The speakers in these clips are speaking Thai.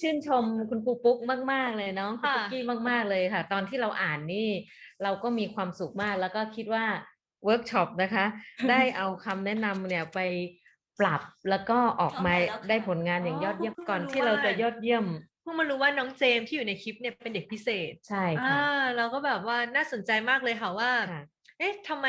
ชื่นชมคุณครูปุ๊กมาก ๆ เลยเนาะคุณค่ะปุ๊กกี้มาก ๆ เลยค่ะ ตอนที่เราอ่านนี่ เราก็มีความสุขมากแล้วก็คิดว่าเวิร์กช็อปนะคะ ได้เอาคำแนะนำเนี่ยไปปรับแล้วก็ออกมาเอาไปแล้วค่ะได้ผลงานอย่างอ๋อยอดเยี่ยมเพิ่งก่อนรู้ที่เราจะว่ายอดเยี่ยมเพิ่งมารู้ว่าน้องเจมส์ที่อยู่ในคลิปเนี่ยเป็นเด็กพิเศษ ใช่อ่าค่ะเราก็แบบว่าน่าสนใจมากเลยค่ะว่าค่ะ เอ๊ะทำไม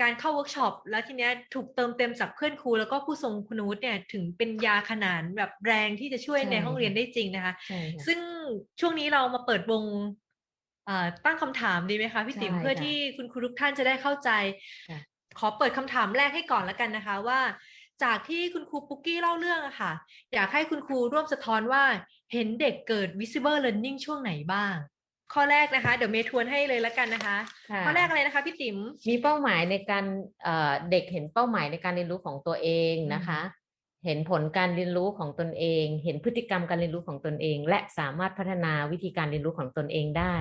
การเข้าเวิร์กช็อปแล้วทีเนี้ยถูกเติมเต็มจากเพื่อนครูแล้วก็ผู้ทรงคุณวุฒิเนี่ยถึงเป็นยาขนานแบบแรงที่จะช่วยใช่ในห้องเรียนค่ะได้จริงนะคะ ใช่ค่ะซึ่งช่วงนี้เรามาเปิดวงเอ่อตั้งคำถามดีไหมคะพี่ติ๋มใช่เพื่อค่ะที่คุณครูทุกท่านจะได้เข้าใจ ค่ะ ขอเปิดคำถามแรกให้ก่อนแล้วกันนะคะว่า จากที่คุณครูปุ๊กกี้เล่าเรื่องอะค่ะ อยากให้คุณครูร่วมสะท้อนว่าเห็นเด็กเกิด visible learning ช่วงไหนบ้าง ข้อแรกนะคะ เดี๋ยวเมย์ทวนให้เลยแล้วกันนะคะ ค่ะข้อแรกอะไรนะคะพี่ติ๋ม มีเป้าหมายในการเอ่อเด็กเห็นเป้าหมายในการเรียนรู้ของตัวเองนะคะ เห็นผลการเรียนรู้ของตนเอง เห็นพฤติกรรมการเรียนรู้ของตนเอง และสามารถพัฒนาวิธีการเรียนรู้ของตนเองได้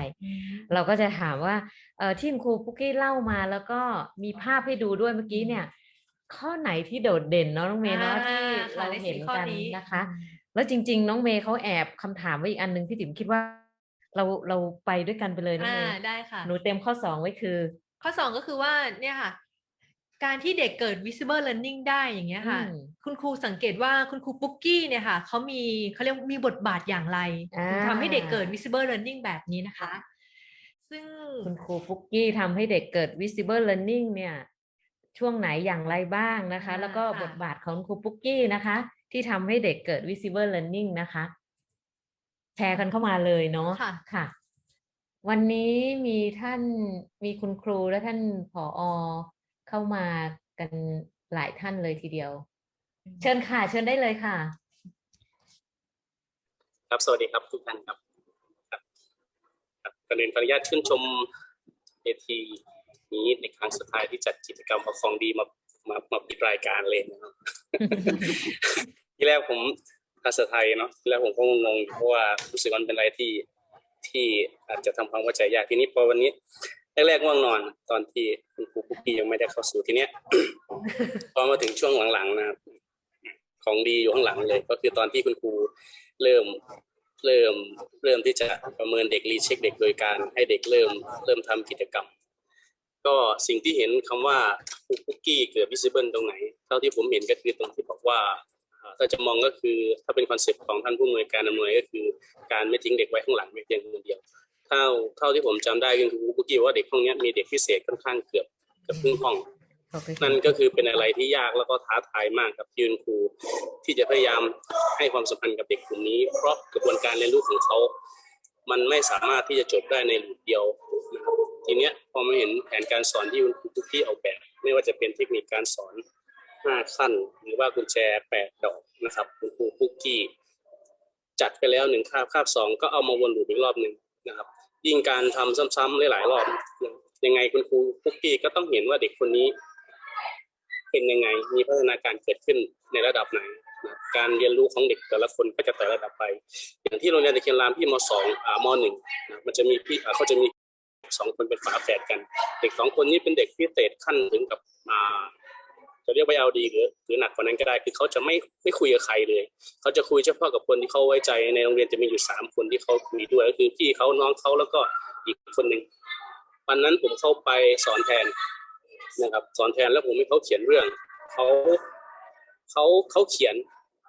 เราก็จะถามว่าเอ่อที่คุณครูปุ๊กกี้เล่ามาแล้วก็มีภาพให้ดูด้วยเมื่อกี้เนี่ย ข้อไหนที่โดดเด่นเนาะน้องเมย์เนาะที่อ่เราค่ะในเห็นสี่ข้อกันนี้ นะคะ แล้วจริง ๆ น้องเมย์เขาแอบคำถามไว้อีกอันหนึ่งพี่ติ๋มคิดว่า เราเราไปด้วยกันไปเลยน้องอ่าเมย์ได้ค่ะ หนูเต็มข้อสองไว้คือ ข้อสองก็คือว่าเนี่ยค่ะ การที่เด็กเกิด visible learning ได้อย่างเงี้ยค่ะ อืมคุณครูสังเกตว่าคุณครูปุ๊กกี้เนี่ยค่ะเขามีเขาเรียกมีบทบาทอย่างไรถึงทำให้เด็กเกิด visible learning แบบนี้นะคะ ซึ่ง คุณครูฟุกกี้ทำให้เด็กเกิด visible learning เนี่ย ช่วงไหนอย่างไรบ้างนะคะ อ่าแล้วก็ค่ะ บทบาทของครูปุ๊กกี้นะคะ ที่ทำให้เด็กเกิด visible learning นะคะ แชร์กันเข้ามาเลยเนาะค่ะค่ะ วันนี้มีท่านมีคุณครูและท่านผออเข้ามากันหลายท่านเลยทีเดียว เชิญค่ะ เชิญได้เลยค่ะ ครับสวัสดีครับทุกท่านครับครับครับก่อนอื่นขออนุญาตชื่นชมเวทีนี้ในครั้งสุดท้ายที่จัดกิจกรรมเอาของดีมามามาปิดรายการเลยนะครับ ที่แรกผม ภาษาไทยเนาะที่แรกผมก็งงเพราะว่ารู้สึกว่ามันเป็นอะไรที่ที่อาจจะทำความเข้าใจยากทีนี้พอวันนี้แรกๆง่วงนอน ตอนที่คุณครูปุ๊กกี้ยังไม่ได้เข้าสู่ทีเนี้ยพอมาถึงช่วงหลังๆนะครับของดีอยู่ข้างหลังเลย ก็คือตอนที่คุณครูเริ่มเริ่มเริ่มที่จะประเมินเด็กรีเช็คเด็กโดยการให้เด็กเริ่มเริ่มทำกิจกรรม ก็สิ่งที่เห็นคำว่าคุกกี้เกิด visible ตรงไหน เท่าที่ผมเห็นก็คือตรงที่บอกว่า อ่าถ้าจะมองก็คือถ้าเป็นคอนเซ็ปต์ของท่านผู้อำนวยการอำนวยก็คือ การไม่ทิ้งเด็กไว้ข้างหลังไม่เพียงคนเดียวเท่าเท่าที่ผมจำได้ก็คือคุกกี้ว่าเด็กห้องเนี้ยมีเด็กพิเศษค่อนข้างเกือบเกือบครึ่งห้องขอบคุณค่ะนั่นก็คือเป็นอะไรที่ยากแล้วก็ท้าทายมากกับที่คุณครู ที่จะพยายามให้ความสำคัญกับเด็กกลุ่มนี้ เพราะกระบวนการเรียนรู้ของเขา มันไม่สามารถที่จะจบได้ในหลูปเดียวนะครับทีเนี้ยพอมาเห็นแผนการสอนที่คุณครูทุกที่ออกแบบ ไม่ว่าจะเป็นเทคนิคการสอนห้าขั้น หรือว่ากุญแจแปดดอก นะครับคุณครูคุกกี้จัดไปแล้วหนึ่งคาบคาบสองก็เอามาวนลูปอีกรอบหนึ่งนะครับ ยิ่งการทำซ้ำๆหลายๆรอบยังไงคุณครูคุกกี้ก็ต้องเห็นว่าเด็กคนนี้ เป็นยังไงมีพัฒนาการเกิดขึ้นในระดับไหนการเรียนรู้ของเด็กแต่ละคนก็จะแต่ระดับไป อย่างที่โรงเรียนตะเคียนรามพี่มสองอ่ามหนึ่งนะมันจะมีพี่เขาจะมีสองคนเป็นฝาแฝดกัน เด็กสองคนนี้เป็นเด็กพิเศษขั้นถึงกับอ่า จะเรียกว่าเอาดีหรือหรือหนักกว่านั้นก็ได้คือเขาจะไม่ไม่คุยกับใครเลยเขาจะคุยเฉพาะกับคนที่เขาไว้ใจในโรงเรียนจะมีอยู่สามคนที่เขาคุยด้วยก็คือพี่เขาน้องเขาแล้วก็อีกคนหนึ่งวันนั้นผมเข้าไปสอนแทนนะครับ สอนแทนแล้วผมให้เขาเขียนเรื่องเขาเขาเขาเขียน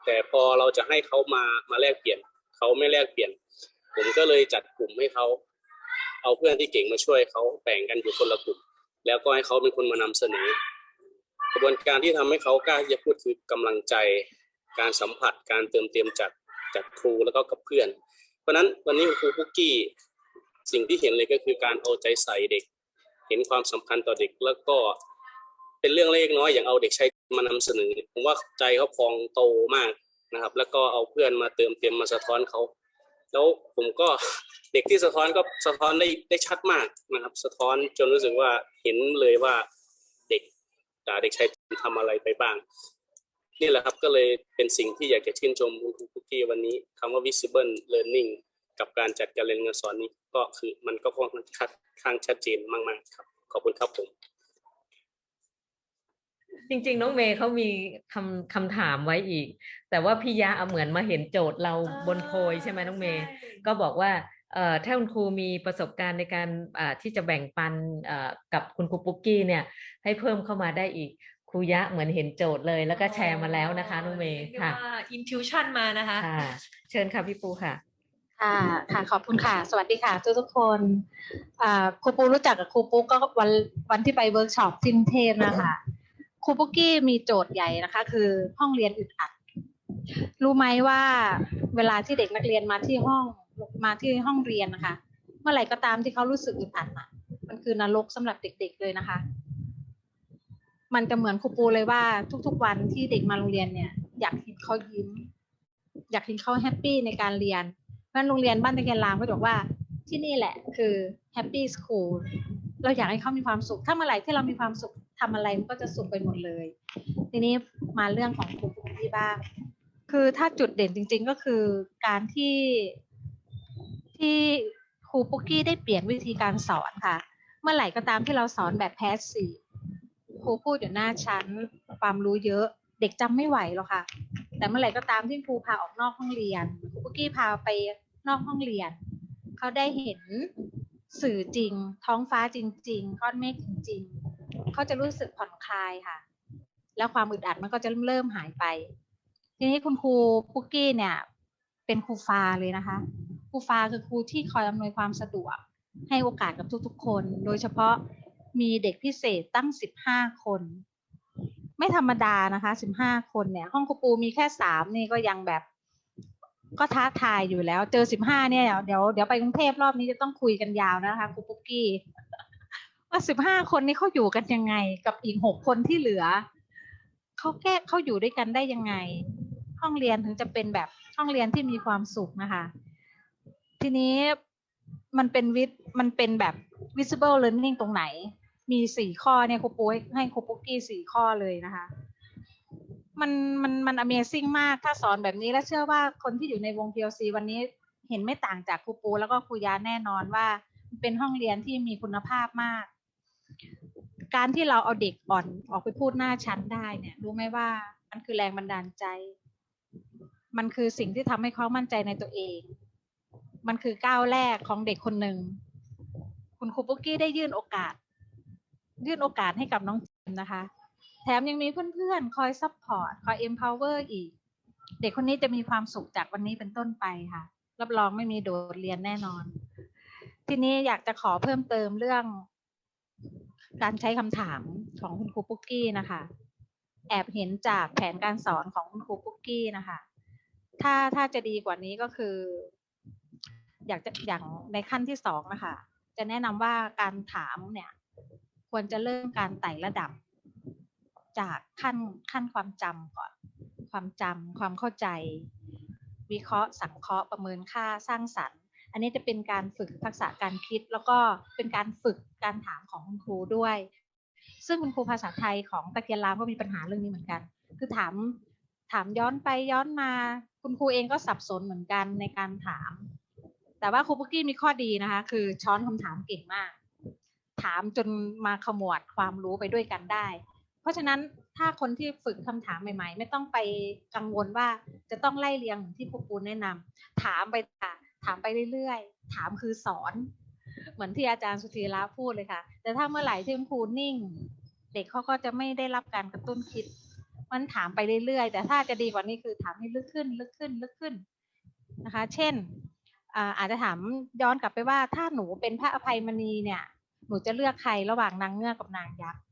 แต่พอเราจะให้เขามามาแลกเปลี่ยนเขาไม่แลกเปลี่ยน ผมก็เลยจัดกลุ่มให้เขาเอาเพื่อนที่เก่งมาช่วยเขาแบ่งกันอยู่คนละกลุ่มแล้วก็ให้เขาเป็นคนมานำเสนอ กระบวนการที่ทำให้เขากล้าที่จะพูดคือกำลังใจ การสัมผัส การเติมเต็มจากจากครูแล้วก็กับเพื่อน เพราะฉะนั้นวันนี้ครูคุกกี้สิ่งที่เห็นเลยก็คือการเอาใจใส่เด็ก เห็นความสำคัญต่อเด็กแล้วก็เป็นเรื่องเล็กน้อยอย่างเอาเด็กชายมานำเสนอผมว่าใจเขาพองโตมากนะครับ แล้วก็เอาเพื่อนมาเติมเต็มมาสะท้อนเขาแล้วผมก็เด็กที่สะท้อนก็สะท้อนได้ได้ชัดมากนะครับ สะท้อนจนรู้สึกว่าเห็นเลยว่าาเด็กชายทำอะไรไปบ้าง นี่แหละครับก็เลยเป็นสิ่งที่อยากจะชื่นชมคุณครูคุกกี้วันนี้คำว่า visible learning กับการจัดการเรียนการสอนนี้ก็คือมันก็ค่อนข้างชัดข้างชัดเจนมากๆครับ ขอบคุณครับผมจริงๆ น้องเมย์เขามีคำคำถามไว้อีก แต่ว่าพี่ยะเอาเหมือนมาเห็นโจทย์เราบนโพยใช่ไหมน้องเมย์ก็บอกว่าเอ่อ ถ้าคุณครูมีประสบการณ์ในการอ่าที่จะแบ่งปันเอ่อกับคุณครูปุ๊กกี้เนี่ย ให้เพิ่มเข้ามาได้อีกครูยะเหมือนเห็นโจทย์เลยแล้วก็แชร์มาแล้วนะคะน้องเมย์ค่ะอินทิวชันมานะคะค่ะเชิญค่ะพี่ปูค่ะค่ะค่ะขอบคุณค่ะ สวัสดีค่ะ ทุกทุกๆคนอ่าครูปูรู้จักกับครูปุ๊กก็วันวันที่ไปเวิร์กช็อปที่กรุงเทพนะคะครูปุ๊กกี้มีโจทย์ใหญ่นะคะ คือห้องเรียนอึดอัด รู้ไหมว่าเวลาที่เด็กนักเรียนมาที่ห้อง มาที่ห้องเรียนนะคะ เมื่อไหร่ก็ตามที่เขารู้สึกอึดอัดอะ มันคือนรกสำหรับเด็ก ๆเลยนะคะ มันจะเหมือนครูปูเลยว่า ทุก ๆ วันที่เด็กมาโรงเรียนเนี่ย อยากเห็นเขายิ้ม อยากเห็นเขาแฮปปี้ในการเรียนเพราะฉะนั้นโรงเรียนบ้านตะเกียนรามก็บอกว่าที่นี่แหละคือแฮปปี้สคูลเราอยากให้เขามีความสุข ถ้าเมื่อไหร่ที่เรามีความสุขทำอะไรมันก็จะสุขไปหมดเลย ทีนี้มาเรื่องของครูปุ๊กกี้บ้าง คือถ้าจุดเด่นจริง ๆ ก็คือการที่ ที่ครูปุ๊กกี้ได้เปลี่ยนวิธีการสอนค่ะ เมื่อไหร่ก็ตามที่เราสอนแบบแพสซีฟครูพูดอยู่หน้าชั้นความรู้เยอะ เด็กจำไม่ไหวหรอกค่ะ แต่เมื่อไหร่ก็ตามที่ครูพาออกนอกห้องเรียนครูปุ๊กกี้พาไปนอกห้องเรียน เขาได้เห็นสื่อจริง ท้องฟ้าจริง ๆ ก้อนเมฆจริง ๆ เขาจะรู้สึกผ่อนคลายค่ะ แล้วความอึดอัดมันก็จะเริ่มหายไป ทีนี้คุณครูปุ๊กกี้เนี่ย เป็นครูฟ้าเลยนะคะ ครูฟ้าคือครูที่คอยอำนวยความสะดวก ให้โอกาสกับทุกๆคน โดยเฉพาะมีเด็กพิเศษตั้งสิบห้าคน ไม่ธรรมดานะคะสิบห้าคนเนี่ย ห้องครูปูมีแค่สามนี่ก็ยังแบบ ก็ท้าทายอยู่แล้ว เจอสิบห้าเนี่ยเดี๋ยวเดี๋ยวไปกรุงเทพรอบนี้จะต้องคุยกันยาวนะคะครูปุ๊กกี้ว่าสิบห้าคนนี้เขาอยู่กันยังไง กับอีกหกคนที่เหลือเขาแก้เขาอยู่ด้วยกันได้ยังไง ห้องเรียนถึงจะเป็นแบบห้องเรียนที่มีความสุขนะคะ ทีนี้มันเป็นวิทมันเป็นแบบ visible learning ตรงไหน มีสี่ข้อเนี่ยครูปูให้ให้ครูปุ๊กกี้สี่ข้อเลยนะคะ มันมันมัน Amazing มากถ้าสอนแบบนี้แล้วเชื่อว่าคนที่อยู่ในวง PLC วันนี้เห็นไม่ต่างจากครูปู แล้วก็ครูยาแน่นอนว่าเป็นห้องเรียนที่มีคุณภาพมาก การที่เราเอาเด็กอ่อนออกไปพูดหน้าชั้นได้เนี่ย รู้ไหมว่ามันคือแรงบันดาลใจ มันคือสิ่งที่ทำให้เขามั่นใจในตัวเอง มันคือก้าวแรกของเด็กคนหนึ่ง คุณครูปุ๊กกี้ได้ยื่นโอกาส ยื่นโอกาสให้กับน้องเจมส์นะคะ แถมยังมีเพื่อนๆ คอยซัพพอร์ต คอย empower อีก เด็กคนนี้จะมีความสุขจากวันนี้เป็นต้นไปค่ะ รับรองไม่มีโดดเรียนแน่นอน ทีนี้อยากจะขอเพิ่มเติมเรื่อง การใช้คำถามของคุณครูปุ๊กกี้นะคะ แอบเห็นจากแผนการสอนของคุณครูปุ๊กกี้นะคะ ถ้าถ้าจะดีกว่านี้ก็คือ อยากจะอย่างในขั้นที่สองนะคะจะแนะนำว่าการถามเนี่ย ควรจะเริ่มการไต่ระดับ จากขั้นขั้นความจำก่อน ความจำความเข้าใจ วิเคราะห์ สังเคราะห์ประเมินค่าสร้างสรรค์ อันนี้จะเป็นการฝึกทักษะการคิด แล้วก็เป็นการฝึกการถามของคุณครูด้วย ซึ่งคุณครูภาษาไทยของตะเกียนรามก็มีปัญหาเรื่องนี้เหมือนกัน คือถามถามย้อนไปย้อนมา คุณครูเองก็สับสนเหมือนกันในการถาม แต่ว่าครูปุกกี้มีข้อดีนะคะ คือช้อนคำถามเก่งมาก ถามจนมาขมวดความรู้ไปด้วยกันได้ เพราะฉะนั้นถ้าคนที่ฝึกคำถามใหม่ ๆ ไม่ต้องไปกังวลว่าจะต้องไล่เรียงเหมือนที่ครูปูแนะนำถามไปค่ะถามไปเรื่อยๆ ถามคือสอน เหมือนที่อาจารย์สุธีระพูดเลยค่ะ แต่ถ้าเมื่อไหร่ที่ครูนิ่ง เด็กเขาก็จะไม่ได้รับการกระตุ้นคิด มันถามไปเรื่อยๆ แต่ถ้าจะดีกว่านี้คือถามให้ลึกขึ้น ลึกขึ้น ลึกขึ้นนะคะ เช่น อ่าอาจจะถามย้อนกลับไปว่าถ้าหนูเป็นพระอภัยมณีเนี่ย หนูจะเลือกใครระหว่างนางเงือกกับนางยักษ์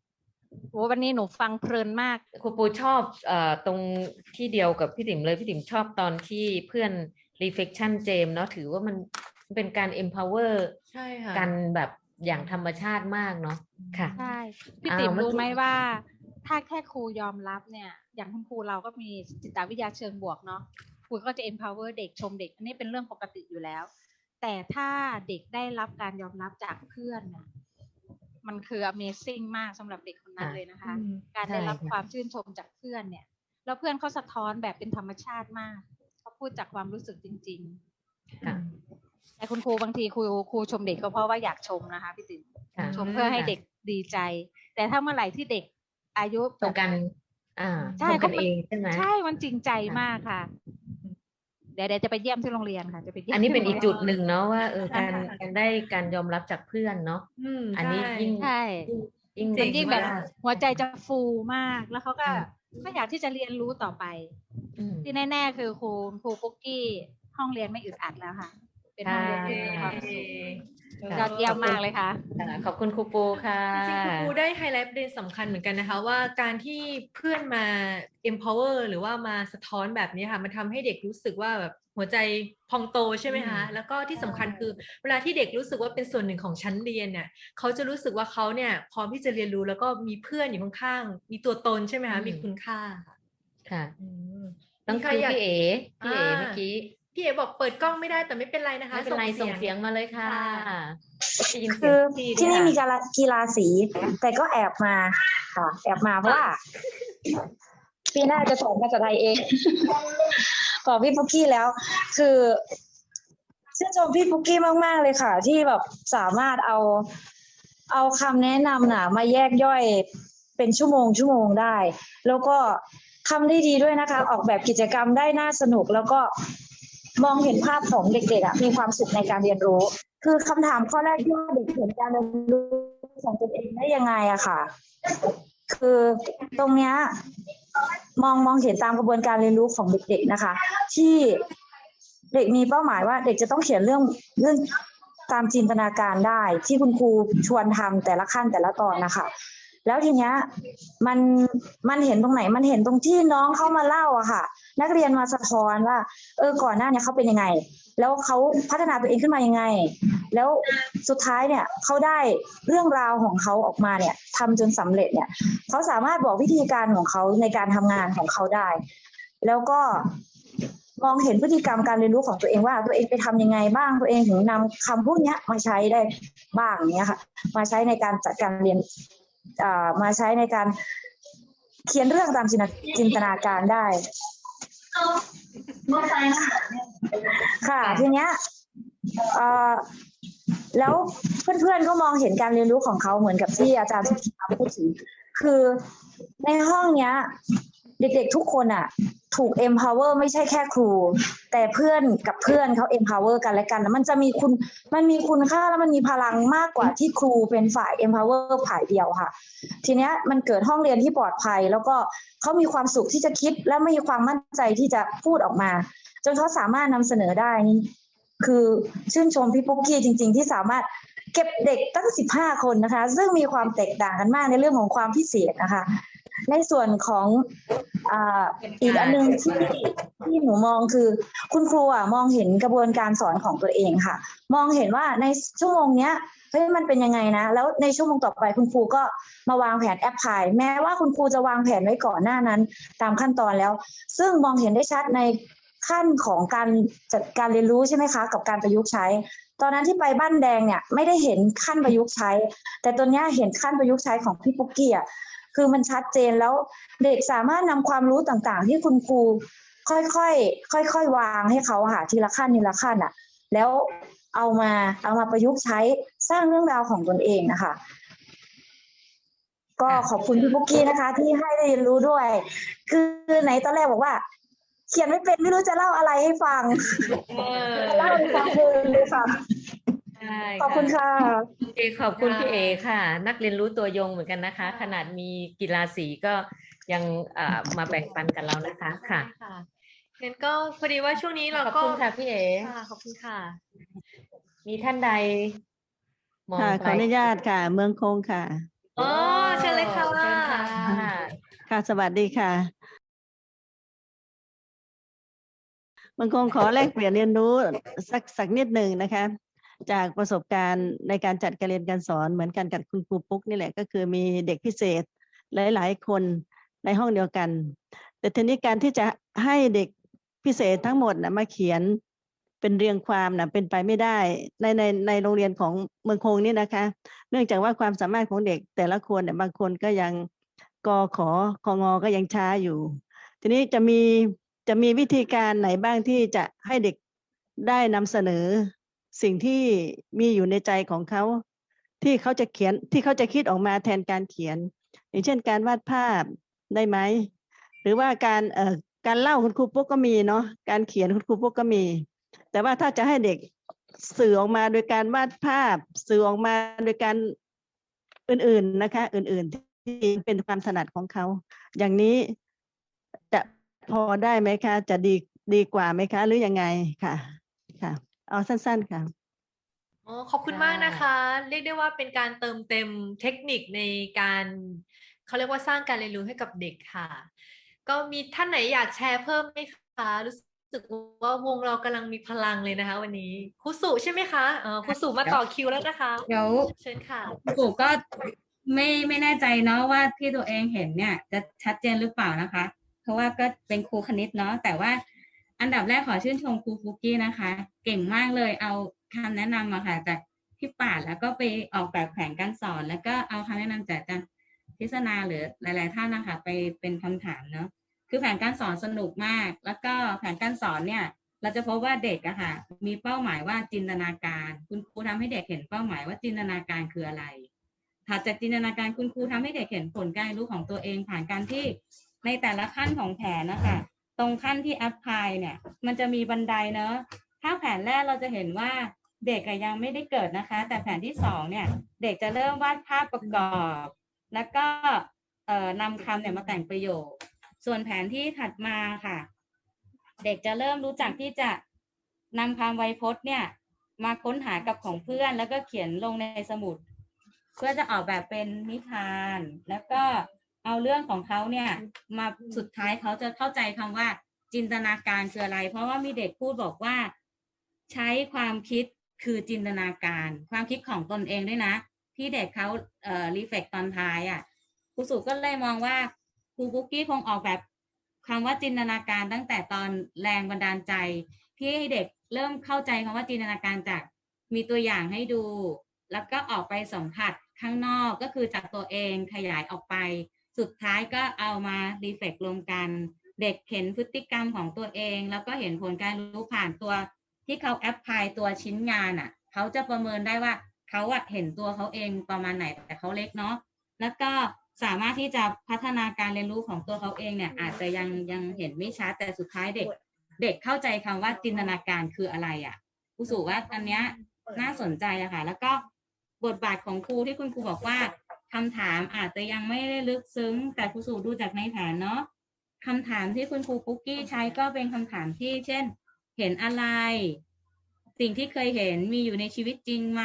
โอ้วันนี้หนูฟังเพลินมากครูปูชอบเอ่อตรงที่เดียวกับพี่ติ๋มเลยพี่ติ๋มชอบตอนที่เพื่อน reflection เจมเนาะถือว่ามันเป็นการ empower ใช่ค่ะกันแบบอย่างธรรมชาติมมากเนาะค่ะใช่พี่อ้าวติ๋มเมื่อรู้กี้ไหมว่า ถ้าแค่ครูยอมรับเนี่ย อย่างคุณครูเราก็มีจิตวิทยาเชิงบวกเนาะ ครูก็จะ empower เด็กชมเด็ก อันนี้เป็นเรื่องปกติอยู่แล้ว แต่ถ้าเด็กได้รับการยอมรับจากเพื่อนเนี่ยมันคือ amazing มากสำหรับเด็กคนนั้นค่ะเลยนะคะอืมการได้รับใช่ค่ะความชื่นชมจากเพื่อนเนี่ย แล้วเพื่อนเขาสะท้อนแบบเป็นธรรมชาติมาก เขาพูดจากความรู้สึกจริงค่ะๆแต่คุณครูบางทีครูครูชมเด็กก็เพราะว่าอยากชมนะคะพี่ติ๋มค่ะชมเพื่อให้ค่ะเด็กดีใจ แต่ถ้าเมื่อไหร่ที่เด็กอายุตรงกัน อ่าใช่ตรงกันเขาเป็นเองใช่ไหมใช่มันจริงใจค่ะมากค่ะ เดี๋ยวเดี๋ยวจะไปเยี่ยมที่โรงเรียนค่ะจะไปเยี่ยมอันนี้เป็นอีกที่จุโรงดหนึ่งเนาะว่าเออใช่การค่ะการได้การยอมรับจากเพื่อนเนาะอืมอันนี้ใช่ยิ่งใช่ยิ่งเจ๋มันงยิ่งแบบมากหัวใจจะฟูมากแล้วเขาก็อืมก็อยากที่จะเรียนรู้ต่อไปอืมที่แน่ ๆ คือครูครูปุ๊กกี้ห้องเรียนไม่อึดอัดแล้วค่ะ เป็นห้องเรียนที่มีความสุขยอดเยี่ยมมากเลยค่ะค่ะขอบคุณครูปูค่ะจริงๆคุณครูได้ไฮไลท์ประเด็นสำคัญเหมือนกันนะคะ ว่าการที่เพื่อนมา empower หรือว่ามาสะท้อนแบบนี้ค่ะ มันทำให้เด็กรู้สึกว่าแบบหัวใจพองโตใช่ไหมคะอืมแล้วก็ที่สำคัญคือเวลาที่เด็กรู้สึกว่าเป็นส่วนหนึ่งของชั้นเรียนเนี่ยเขาจะรู้สึกว่าเขาเนี่ยพร้อมที่จะเรียนรู้แล้วก็มีเพื่อนอยู่ข้างๆมีตัวตนใช่ไหมคะมีคุณค่าค่ะค่ะอืมต้องมีใครคืออยากพี่เอ๋พี่เอ๋อ่าเมื่อกี้ พี่เอ๋บอกเปิดกล้องไม่ได้แต่ไม่เป็นไรนะคะไม่เป็นไรส่งเสียงมาเลยค่ะค่ะได้ยินเสีคืยองพี่ที่นี่ด้วยมีค่ะกีฬากีฬาสี แต่ก็แอบมาค่ะ แอบมาเพราะว่าปีหน้าจะสอนภาษาไทยเองบอกพี่ปุ๊กกี้แล้ว คือชื่นชมพี่ปุ๊กกี้มากๆเลยค่ะ ที่แบบสามารถเอาเอาคำแนะนำน่ะ มาแยกย่อยเป็นชั่วโมงชั่วโมงได้ แล้วก็ทำได้ดีด้วยนะคะ ออกแบบกิจกรรมได้น่าสนุกแล้วก็ มองเห็นภาพของเด็กๆมีความสุขในการเรียนรู้ คือคำถามข้อแรกที่ว่าเด็กเห็นการเรียนรู้ของตนเองได้ยังไงอะค่ะ คือตรงเนี้ยมองมองเห็นตามกระบวนการเรียนรู้ของเด็ก ๆนะคะ ที่เด็กมีเป้าหมายว่า เด็กจะต้องเขียนเรื่องเรื่องตามจินตนาการได้ที่คุณครูชวนทำแต่ละขั้นแต่ละตอนนะคะแล้วทีเนี้ยมันมันเห็นตรงไหนมันเห็นตรงที่น้องเข้ามาเล่าอะค่ะ นักเรียนมาสะท้อนว่า เออก่อนหน้าเนี้เขาเป็นยังไง แล้วเขาพัฒนาตัวเองขึ้นมายังไง แล้วสุดท้ายเนี่ยเขาได้เรื่องราวของเขาออกมาเนี่ยทำจนสำเร็จเนี่ยเขาสามารถบอกวิธีการของเขาในการทำงานของเขาได้ แล้วก็มองเห็นพฤติกรรมการเรียนรู้ของตัวเองว่าตัวเองไปทำยังไงบ้างตัวเองถึงนำคำพวกเนี้ยมาใช้ได้บ้างเนี้ยค่ะ มาใช้ในการจัดการเรียนอ่ามาใช้ในการเขียนเรื่องตามจินตนาการได้ ค่ะทีเนี้ยเอ่อแล้วเพื่อนๆก็มองเห็นการเรียนรู้ของเขาเหมือนกับที่อาจารย์สุขพูดถึงคือในห้องเนี้ย เด็กๆทุกคนอะถูก empower ไม่ใช่แค่ครู แต่เพื่อนกับเพื่อนเขา empower กันและกันแล้วมันจะมีคุณมันมีคุณค่าแล้วมันมีพลังมากกว่าที่ครูเป็นฝ่าย empower ฝ่ายเดียวค่ะ ทีเนี้ยมันเกิดห้องเรียนที่ปลอดภัย แล้วก็เขามีความสุขที่จะคิด และมีความมั่นใจที่จะพูดออกมา จนเขาสามารถนำเสนอได้นี่คือชื่นชมพี่ปุ๊กกี้จริง ๆ ที่สามารถเก็บเด็กตั้งสิบห้าคนนะคะ ซึ่งมีความแตกต่างกันมากในเรื่องของความพิเศษนะคะ ในส่วนของ อีกอันหนึงที่ที่หนูมองคือ คุณครูอะมองเห็นกระบวนการสอนของตัวเองค่ะ มองเห็นว่าในชั่วโมงเนี้ยเฮ้ยมันเป็นยังไงนะ แล้วในชั่วโมงต่อไปคุณครูก็มาวางแผนแอปพลายแม้ว่าคุณครูจะวางแผนไว้ก่อนหน้านั้น ตามขั้นตอนแล้ว ซึ่งมองเห็นได้ชัดในขั้นของการจัดการเรียนรู้ใช่ไหมคะ กับการประยุกต์ใช้ ตอนนั้นที่ไปบ้านแดงเนี่ยไม่ได้เห็นขั้นประยุกต์ใช้ แต่ตัวเนี้ยเห็นขั้นประยุกต์ใช้ของพี่ปุ๊กกี้อะ คือมันชัดเจนแล้วเด็กสามารถนำความรู้ต่างๆ ที่คุณครูค่อยๆค่อยๆวางให้เขาอะค่ะทีละขั้นทีละขั้นอะ แล้วเอามาเอามาประยุกต์ใช้สร้างเรื่องราวของตนเองนะคะ ก็ขอบคุณพี่ปุ๊กกี้นะคะ ที่ให้ได้เรียนรู้ด้วย คือไหนตอนแรกบอกว่า เขียนไม่เป็นไม่รู้จะเล่าอะไรให้ฟังเออเล่าให้ฟังเพลินเลยค่ะ ใช่ขอบคุณค่ะโอเคขอบคุณค่ะพี่เอค่ะ นักเรียนรู้ตัวยงเหมือนกันนะคะ ขนาดมีกีฬาสีก็ยังอ่ามาแบ่งปันกันแล้วนะคะค่ะใช่ค่ะงั้นก็พอดีว่าช่วงนี้เราขอบก็คุณค่ะพี่เอค่ะขอบคุณค่ะ มีท่านใดมองค่ะขไปออนุญาตค่ะ เมืองคงค่ะอ๋อเชิญเลยค่ะเชิญค่ะค่ะสวัสดีค่ะเมืองคงขอแลกเปลี่ยนเรียนรู้สักสักนิดหนึ่งนะคะ จากประสบการณ์ในการจัดการเรียนการสอนเหมือนกันกับคุณครูปุ๊กนี่แหละก็คือมีเด็กพิเศษหลาย ๆ คนในห้องเดียวกัน แต่ทีนี้การที่จะให้เด็กพิเศษทั้งหมดนะมาเขียนเป็นเรียงความนะเป็นไปไม่ได้ในในในโรงเรียนของเมืองคงนี่นะคะ เนื่องจากว่าความสามารถของเด็กแต่ละคนเนี่ยบางคนก็ยังกขอคองอก็ยังช้าอยู่ ทีนี้จะมีจะมีวิธีการไหนบ้างที่จะให้เด็กได้นำเสนอ สิ่งที่มีอยู่ในใจของเขา ที่เขาจะเขียนที่เขาจะคิดออกมาแทนการเขียน อย่างเช่นการวาดภาพได้ไหมหรือว่าการเอ่อการเล่าคุณครูปุ๊กก็มีเนาะการเขียนคุณครูปุ๊กก็มี แต่ว่าถ้าจะให้เด็กสื่อออกมาโดยการวาดภาพ สื่อออกมาโดยการอื่นๆนะคะ อื่นๆที่เป็นความถนัดของเขา อย่างนี้จะพอได้ไหมคะ จะดีดีกว่าไหมคะ หรือยังไงค่ะค่ะ เอาสั้น ๆ ค่ะ อ๋อขอบคุณมากนะคะ เรียกได้ว่าเป็นการเติมเต็มเทคนิคในการเขาเรียกว่าสร้างการเรียนรู้ให้กับเด็กค่ะ ก็มีท่านไหนอยากแชร์เพิ่มไหมคะรู้สึกว่าวงเรากำลังมีพลังเลยนะคะ วันนี้ครูสุใช่ไหมคะเออครูสุมาต่อคิวแล้วนะคะ เดี๋ยวเชิญค่ะ ปู่ก็ไม่ไม่แน่ใจเนาะว่าที่ตัวเองเห็นเนี่ย จะชัดเจนหรือเปล่านะคะ เพราะว่าก็เป็นครูคณิตเนาะแต่ว่า อันดับแรกขอชื่นชมครูฟุกกี้นะคะ เก่งมากเลยเอาคำแนะนำมาค่ะจากพี่ป่าแล้วก็ไปออกแบบแผนการสอน แล้วก็เอาคำแนะนำจากอาจารย์พิศนาหรือหลาย ๆ ท่านนะคะ ไปเป็นคำถามเนาะคือแผนการสอนสนุกมาก แล้วก็แผนการสอนเนี่ย เราจะพบว่าเด็กอะค่ะ มีเป้าหมายว่าจินตนาการ คุณครูทำให้เด็กเห็นเป้าหมายว่าจินตนาการคืออะไรถัดจากจินตนาการคุณครูทำให้เด็กเห็นผลการเรียนรู้ของตัวเองผ่านการที่ในแต่ละขั้นของแผนนะคะ ตรงขั้นที่ apply เนี่ย มันจะมีบันไดเนอะถ้าแผนแรกเราจะเห็นว่าเด็กยังไม่ได้เกิดนะคะ แต่แผนที่สองเนี่ย เด็กจะเริ่มวาดภาพประกอบ แล้วก็เอ่อนำคำเนี่ยมาแต่งประโยค ส่วนแผนที่ถัดมาค่ะ เด็กจะเริ่มรู้จักที่จะนำคำไวยพจน์เนี่ย มาค้นหากับของเพื่อนแล้วก็เขียนลงในสมุด เพื่อจะออกแบบเป็นนิทาน แล้วก็ เอาเรื่องของเขาเนี่ยมาสุดท้ายเขาจะเข้าใจคำว่า จินตนาการคืออะไร เพราะว่ามีเด็กพูดบอกว่า ใช้ความคิดคือจินตนาการ ความคิดของตนเองด้วยนะ ที่เด็กเขาเอ่อรีเฟกตอนท้ายอะครูสุก็เลยมองว่าครูกุ๊กกี้คงออกแบบคำว่าจินตนาการตั้งแต่ตอนแรงบันดาลใจ ที่ให้เด็กเริ่มเข้าใจคำว่าจินตนาการจากมีตัวอย่างให้ดู แล้วก็ออกไปสัมผัสข้างนอกก็คือจากตัวเองขยายออกไป สุดท้ายก็เอามารีเฟกรวมกัน เด็กเห็นพฤติกรรมของตัวเอง แล้วก็เห็นผลการรู้ผ่านตัวที่เขาแอปพลายตัวชิ้นงานอะ เขาจะประเมินได้ว่าเขาอะเห็นตัวเขาเองประมาณไหนแต่เขาเล็กเนาะแล้วก็สามารถที่จะพัฒนาการเรียนรู้ของตัวเขาเองเนี่ย อาจจะยังยังเห็นไม่ชัดแต่สุดท้ายเด็ก เด็กเข้าใจคำว่าจินตนาการคืออะไรอะครูสูว่าอันเนี้ยน่าสนใจอะค่ะ แล้วก็บทบาทของครูที่คุณครูบอกว่า คำถามอาจจะยังไม่ได้ลึกซึ้ง แต่ครูสูดูจากในแผนเนาะคำถามที่คุณครูปุ๊กกี้ใช้ก็เป็นคำถามที่เช่น เห็นอะไร สิ่งที่เคยเห็นมีอยู่ในชีวิตจริงไหม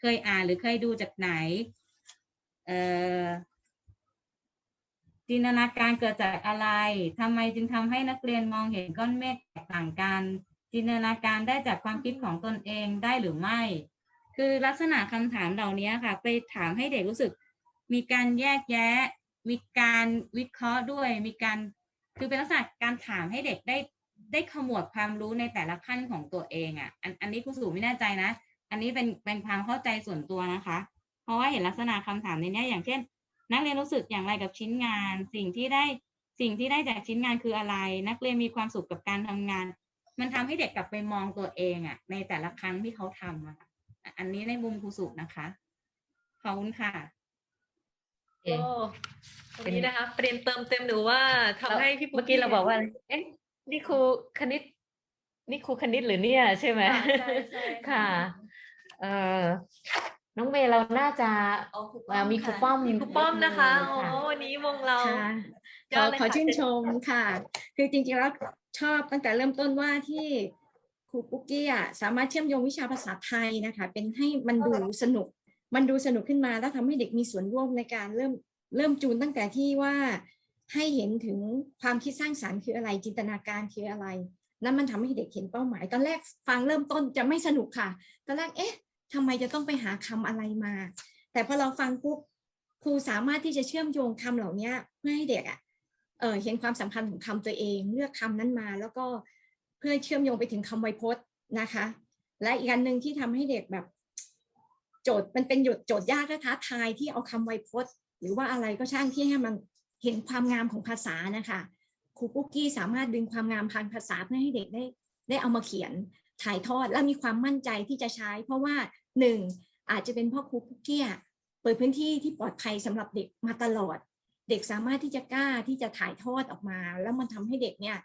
เคยอ่านหรือเคยดูจากไหน เอ่อจินตนาการเกิดจากอะไรทำไมจึงทำให้นักเรียนมองเห็นก้อนเมฆแตกต่างกัน จินตนาการได้จากความคิดของตนเองได้หรือไม่ คือลักษณะคำถามเหล่านี้ค่ะ ไปถามให้เด็กรู้สึก มีการแยกแยะ มีการวิเคราะห์ด้วย มีการคือเป็นลักษณะการถามให้เด็กได้ได้ขมวดความรู้ในแต่ละขั้นของตัวเองอะ อันอันนี้ครูสูไม่แน่ใจนะ อันนี้เป็นเป็นความเข้าใจส่วนตัวนะคะ เพราะว่าเห็นลักษณะคำถามในนี้อย่างเช่น นักเรียนรู้สึกอย่างไรกับชิ้นงาน สิ่งที่ได้สิ่งที่ได้จากชิ้นงานคืออะไร นักเรียนมีความสุขกับการทำงาน มันทำให้เด็กกลับไปมองตัวเองอะในแต่ละครั้งที่เขาทำอะ่ะ อันนี้ในมุมครูสุนะคะขอบคุณค่ะเอ๊ะโอ้ตรงนี้นะคะประเด็นเติมเต็มหรือว่าทำให้พี่ปุ๊เมื่อกี้เราบอกว่า เอ๊ะนี่ครูคณิต นี่ครูคณิตหรือเนี่ย ใช่ไหมค่ะใช่ใช่ค่ะเออน้องเมย์เราน่าจะอ๋อครูอ่ามีครูป้อมมีครูป้อมนะคะค่ะโอ้วันนี้วงเราค่ะยขออดเลยขอค่ะชื่นชมค่ะ คือจริงๆแล้วชอบตั้งแต่เริ่มต้นว่าที่ค รูปุ๊กกี้อะสามารถเชื่อมโยงวิชาภาษาไทยนะคะ เป็นให้มันดูสนุก มันดูสนุกขึ้นมา แล้วทำให้เด็กมีส่วนร่วมในการเริ่มเริ่มจูนตั้งแต่ที่ว่าให้เห็นถึงความคิดสร้างสรรค์คืออะไรจินตนาการคืออะไร นั่นมันทำให้เด็กเห็นเป้าหมาย ตอนแรกฟังเริ่มต้นจะไม่สนุกค่ะ ตอนแรกเอ๊ะทำไมจะต้องไปหาคำอะไรมา แต่พอเราฟังปุ๊บครูสามารถที่จะเชื่อมโยงคำเหล่านี้เพื่อให้เด็กอะเออเห็นความสำคัญของคำตัวเอง เลือกคำนั้นมา แล้วก็ พื่อเชื่อมโยงไปถึงคำไวยพจน์นะคะ และอีกอันหนึ่งที่ทำให้เด็กแบบ โจทย์มันเป็นโจทย์ยากและท้าทายที่เอาคำไวยพจน์ หรือว่าอะไรก็ช่างที่ให้มันเห็นความงามของภาษานะคะครูปุ๊กกี้สามารถดึงความงามทางภาษาเพื่อให้เด็กได้ ได้เอามาเขียนถ่ายทอดและมีความมั่นใจที่จะใช้ เพราะว่าหนึ่งอาจจะเป็นพ่อครูปุ๊กกี้เปิดพื้นที่ที่ปลอดภัยสำหรับเด็กมาตลอด เด็กสามารถที่จะกล้าที่จะถ่ายทอดออกมา แล้วมันทำให้เด็กเนี่ย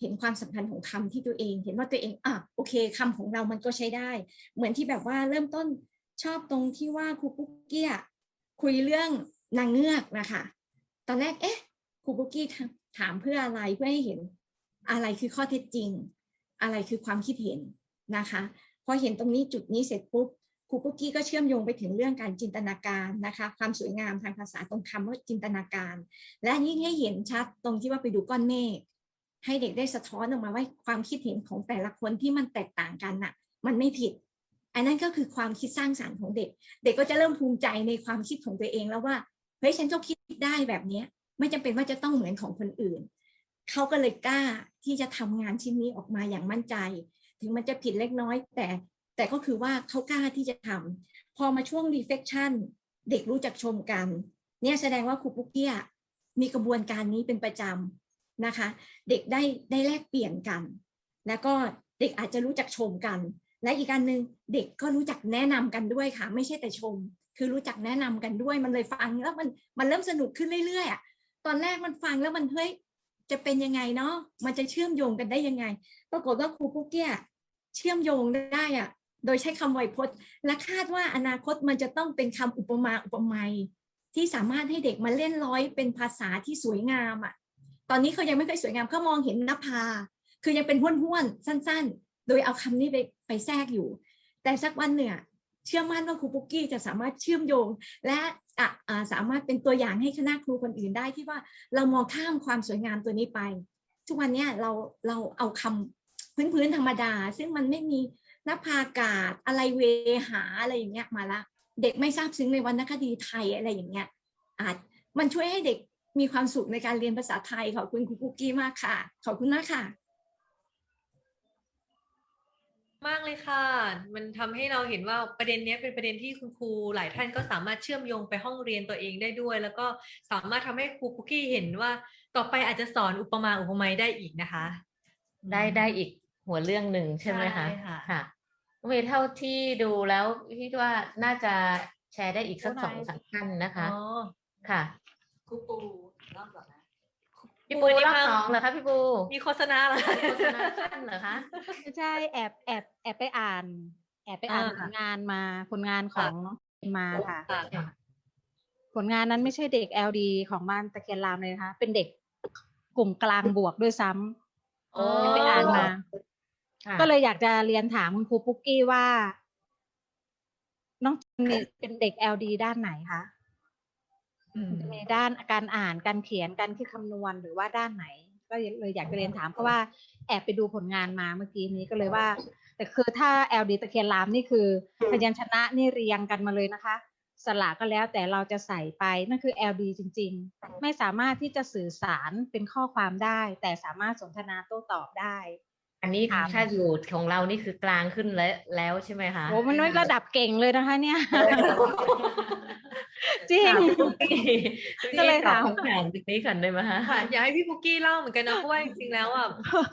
เห็นความสำคัญของคำที่ตัวเอง เห็นว่าตัวเองอะโอเคคำของเรามันก็ใช้ได้ เหมือนที่แบบว่าเริ่มต้นชอบตรงที่ว่าครูปุ๊กเกี้ยคุยเรื่องนางเงือกนะคะตอนแรกเอ๊ะครูปุ๊กกี้ถถามเพื่ออะไรเพื่อให้เห็นอะไรคือข้อเท็จจริง อะไรคือความคิดเห็นนะคะพอเห็นตรงนี้จุดนี้เสร็จปุ๊บครูปุ๊กกี้ก็เชื่อมโยงไปถึงเรื่องการจินตนาการนะคะความสวยงามทางภาษาตรงคำว่าจินตนาการ และยิ่งให้เห็นชัดตรงที่ว่าไปดูก้อนเมฆ ให้เด็กได้สะท้อนออกมาว่าความคิดเห็นของแต่ละคนที่มันแตกต่างกันน่ะ มันไม่ผิด อันนั้นก็คือความคิดสร้างสรรค์ของเด็ก เด็กก็จะเริ่มภูมิใจในความคิดของตัวเองแล้วว่าเฮ้ยฉันก็คิดได้แบบเนี้ยไม่จำเป็นว่าจะต้องเหมือนของคนอื่น เขาก็เลยกล้าที่จะทำงานชิ้นนี้ออกมาอย่างมั่นใจ ถึงมันจะผิดเล็กน้อย แต่แต่ก็คือว่าเขากล้าที่จะทำพอมาช่วง reflection เด็กรู้จักชมกัน เนี่ยแสดงว่าครูปุ๊กเกี้ยมีกระบวนการนี้เป็นประจำ นะคะ เด็กได้ได้แลกเปลี่ยนกัน แล้วก็เด็กอาจจะรู้จักชมกัน และอีกการหนึ่งเด็กก็รู้จักแนะนำกันด้วยค่ะ ไม่ใช่แต่ชม คือรู้จักแนะนำกันด้วย มันเลยฟังแล้วมันมันเริ่มสนุกขึ้นเรื่อยๆอะตอนแรกมันฟังแล้วมันเฮ้ยจะเป็นยังไงเนาะมันจะเชื่อมโยงกันได้ยังไง ปรากฏว่าครูปุ๊กเกี้ยเชื่อมโยงได้อะโดยใช้คำไวยพจน์และคาดว่าอนาคตมันจะต้องเป็นคำอุปมาอุปไมยที่สามารถให้เด็กมาเล่นร้อยเป็นภาษาที่สวยงามอะ ตอนนี้เขายังไม่เคยสวยงามเขามองเห็นนภาคือยังเป็นห้วนๆสั้น ๆ โดยเอาคำนี้ไปไปแทรกอยู่ แต่สักวันเนี่ยเชื่อมั่นว่าครูปุ๊กกี้จะสามารถเชื่อมโยง และอะอ่าสามารถเป็นตัวอย่างให้คณะครูคนอื่นได้ที่ว่าเรามองข้ามความสวยงามตัวนี้ไป ทุกวันเนี้ยเราเราเอาคำพื้นๆธรรมดา ซึ่งมันไม่มีนภาอากาศอะไรเวหาอะไรอย่างเงี้ยมาละ เด็กไม่ทราบซึ้งในวรรณคดีไทยอะไรอย่างเงี้ยอาจมันช่วยให้เด็ก มีความสุขในการเรียนภาษาไทย ขอบคุณครูปุ๊กกี้มากค่ะ ขอบคุณมากค่ะ มากเลยค่ะ มันทำให้เราเห็นว่าประเด็นเนี้ยเป็นประเด็นที่คุณครูหลายท่านก็สามารถเชื่อมโยงไปห้องเรียนตัวเองได้ด้วย แล้วก็สามารถทำให้ครูปุกกี้เห็นว่า ต่อไปอาจจะสอนอุปมาอุปไมยได้อีกนะคะ ได้ได้อีกหัวเรื่องหนึ่งใช่ไหมคะใช่ค่ะค่ะน้องเมย์เท่าที่ดูแล้วคิดว่าน่าจะแชร์ได้อีกสักเท่าไหร่สองสามท่านนะคะอ๋อค่ะครูปู เล่าก่อนนะพี่ปูนี่รอบมาสองเหรอคะพี่ปูมีโฆษณาเหรอคะโฆษณาสั้นเหรอคะไม่ใช่แอบแอบแอบไปอ่าน แอบไปอ่านอ่าผลงานมาผลงานของน้องเจมมาค่ะค่ะ ผลงานนั้นไม่ใช่เด็ก LD ของบ้านตะเคียนรามเลยนะคะ เป็นเด็กกลุ่มกลางบวกด้วยซ้ำโอ้ไปอ่านมาค่ะก็เลยอยากจะเรียนถามคุณครูปุ๊กกี้ว่า น้องเจมนี่เป็นเด็ก LD ด้านไหนคะ อืมในด้านการอ่านการเขียนการคิดคำนวณหรือว่าด้านไหน ก็เลยอยากจะเรียนถามเพราะว่าแอบไปดูผลงานมาเมื่อกี้นี้ก็เลยว่า แต่คือถ้า LD ตะเคียนรามนี่คือพยัญชนะนี่เรียงกันมาเลยนะคะสระก็แล้วแต่เราจะใส่ไปนั่นคือ LD จริง ๆ ไม่สามารถที่จะสื่อสารเป็นข้อความได้ แต่สามารถสนทนาโต้ตอบได้ อันนี้ค่ะถ้าอยู่ของเรานี่คือกลางขึ้นแล้วแล้วใช่ไหมคะโอ้มันไม่ระดับเก่งเลยนะคะ เนี่ย จริงค่ะพี่ปุ๊กกี้ก็เลยถามตอบคำถามตรงนี้ก่อนได้ไหมคะค่ะอยากให้พี่ปุกกี้เล่าเหมือนกันนะเพราะว่าจริงๆแล้วอะ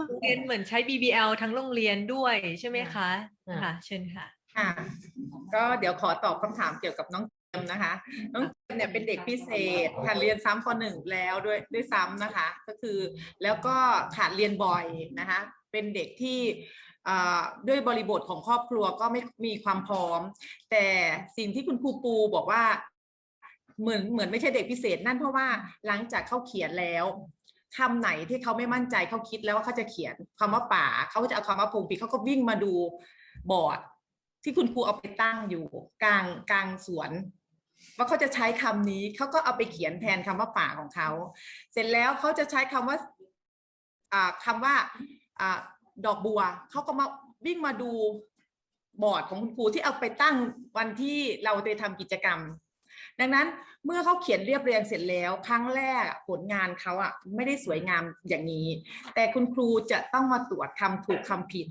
โรงเรียนเหมือนใช้ BBL ทั้งโรงเรียนด้วยใช่ไหมคะอ่าค่ะเชิญค่ะค่ะก็เดี๋ยวขอตอบคำถามเกี่ยวกับน้องเจมส์นะคะ น้องเจมส์เนี่ยเป็นเด็กพิเศษค่ะเรียนซ้ำปหนึ่งแล้วด้วยด้วยซ้ำนะคะ ก็คือแล้วก็ขาดเรียนบ่อยนะคะ เป็นเด็กที่ด้วยบริบทของครอบครัวก็ไม่มีความพร้อม แต่สิ่งที่คุณครูปูบอกว่าเหมือนเหมือนไม่ใช่เด็กพิเศษนั่นเพราะว่าหลังจากเขาเขียนแล้วคำไหนที่เขาไม่มั่นใจเขาคิดแล้วว่าเขาจะเขียนคำว่าป่าเขาจะเอาคำว่าพงปีเขาก็วิ่งมาดูบอร์ดที่คุณครูเอาไปตั้งอยู่กลางกลางสวน ว่าเขาจะใช้คำนี้เขาก็เอาไปเขียนแทนคำว่าป่าของเขา เสร็จแล้วเขาจะใช้คำว่าอ่าคำว่า อดอกบัวเขาก็มาวิ่งมาดูบอร์ดของคุณครูที่เอาไปตั้งวันที่เราไปทำกิจกรรม ดังนั้นเมื่อเขาเขียนเรียบเรียงเสร็จแล้ว ครั้งแรกผลงานเขาอะไม่ได้สวยงามอย่างนี้ แต่คุณครูจะต้องมาตรวจคำถูกคำผิด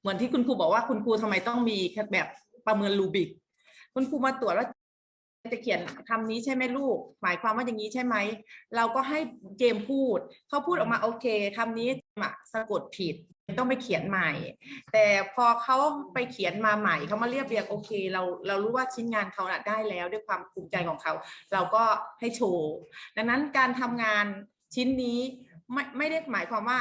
เหมือนที่คุณครูบอกว่าคุณครูทำไมต้องมีแบบประเมินรูบิก คุณครูมาตรวจว่า จะเขียนคำนี้ใช่ไหมลูก หมายความว่าอย่างนี้ใช่ไหม เราก็ให้เจมพูด เขาพูดออกมาโอเคคำนี้อะสะกดผิดต้องไปเขียนใหม่ แต่พอเขาไปเขียนมาใหม่เขามาเรียบเรียงโอเค เราเรารู้ว่าชิ้นงานเขาะได้แล้วด้วยความภูมิใจของเขา เราก็ให้โชว์ ดังนั้นการทำงานชิ้นนี้ไม่ไม่ได้หมายความว่า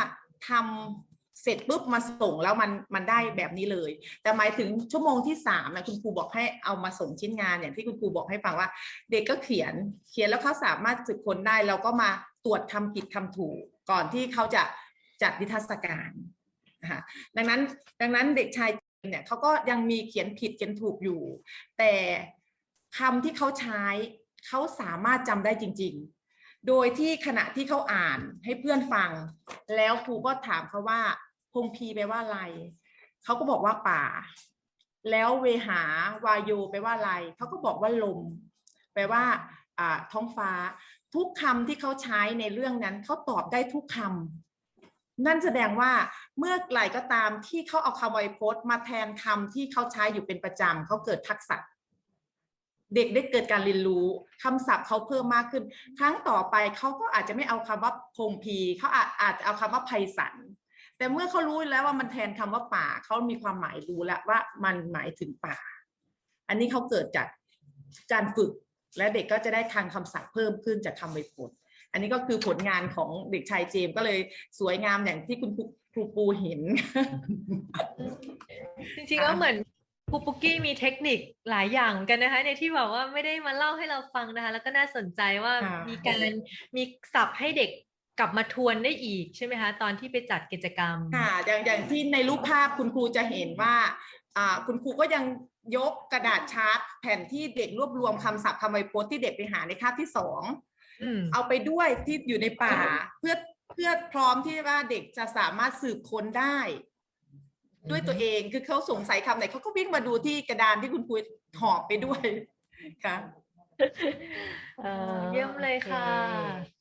ทำ เสร็จปุ๊บมาส่งแล้วมันมันได้แบบนี้เลย แต่หมายถึงชั่วโมงที่สามนะคุณครูบอกให้เอามาส่งชิ้นงานอย่างที่คุณครูบอกให้ฟังว่า เด็กก็เขียนเขียนแล้วเขาสามารถสืบค้นได้เราก็มาตรวจทำผิดทำถูกก่อนที่เขาจะจัดนิทรรศการนะคะดังนั้นดังนั้นเด็กชายเนี่ยเขาก็ยังมีเขียนผิดเขียนถูกอยู่ แต่คำที่เขาใช้เขาสามารถจำได้จริง ๆ โดยที่ขณะที่เขาอ่านให้เพื่อนฟัง แล้วครูก็ถามเขาว่า งพีแปลว่าอะไรเขาก็บอกว่าป่า แล้วเวหาวายโยแปลว่าอะไรเขาก็บอกว่าลม แปลว่าท้องฟ้า ทุกคำที่เขาใช้ในเรื่องนั้นเขาตอบได้ทุกคำนั่นแสดงว่าเมื่อไหร่ก็ตามที่เขาเอาคำไวยพจน์มาแทนคำที่เขาใช้อยู่เป็นประจำเขาเกิดทักษะเด็กได้เกิดการเรียนรู้คำศัพท์เขาเพิ่มมากขึ้น ครั้งต่อไปเขาก็อาจจะไม่เอาคำว่าพงพีเขาอาจอาจจะเอาคำว่าไพศาล แต่เมื่อเขารู้แล้วว่ามันแทนคำว่าป่าเขามีความหมายรู้แล้วว่ามันหมายถึงป่า อันนี้เขาเกิดจากการฝึกและเด็กก็จะได้ทางคำศัพท์เพิ่มขึ้นจากคำไวยพจน์อันนี้ก็คือผลงานของเด็กชายเจมส์ก็เลยสวยงามอย่างที่คุณครูครูปูเห็น จริงๆแล้วเหมือนครูปุกกี้มีเทคนิคหลายอย่างเหมือนกันนะคะ ในที่บอกว่าไม่ได้มาเล่าให้เราฟังนะคะ แล้วก็น่าสนใจว่าค่ะมีการมีศัพท์ให้เด็ก กลับมาทวนได้อีกใช่ไหมคะตอนที่ไปจัดกิจกรรมค่ะอย่างอย่างที่ในรูปภาพคุณครูจะเห็นว่าอ่าคุณครูก็ยังยกกระดาษชาร์ตแผ่นที่เด็กรวบรวมคำศัพท์คำไวยพจน์ที่เด็กไปหาในคาบที่สองอืมเอาไปด้วยที่อยู่ในป่า เพื่อเพื่อพร้อมที่ว่าเด็กจะสามารถสืบค้นได้ ด้วยตัวเองคือเขาสงสัยคำไหนเขาก็วิ่งมาดูที่กระดานที่คุณครูหอบไปด้วยค่ะเยี่ยมเลยค่ะโอเค